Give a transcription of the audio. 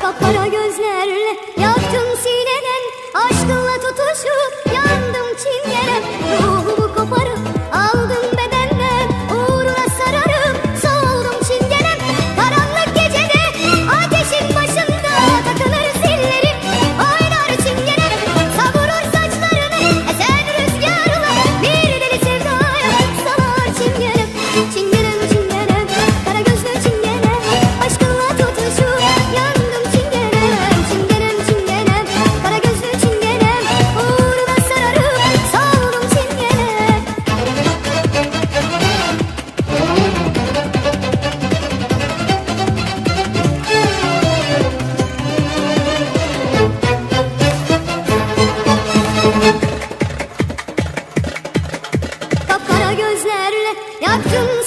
Kapara gözlerle yaktın Kapkara gözlerle yaktın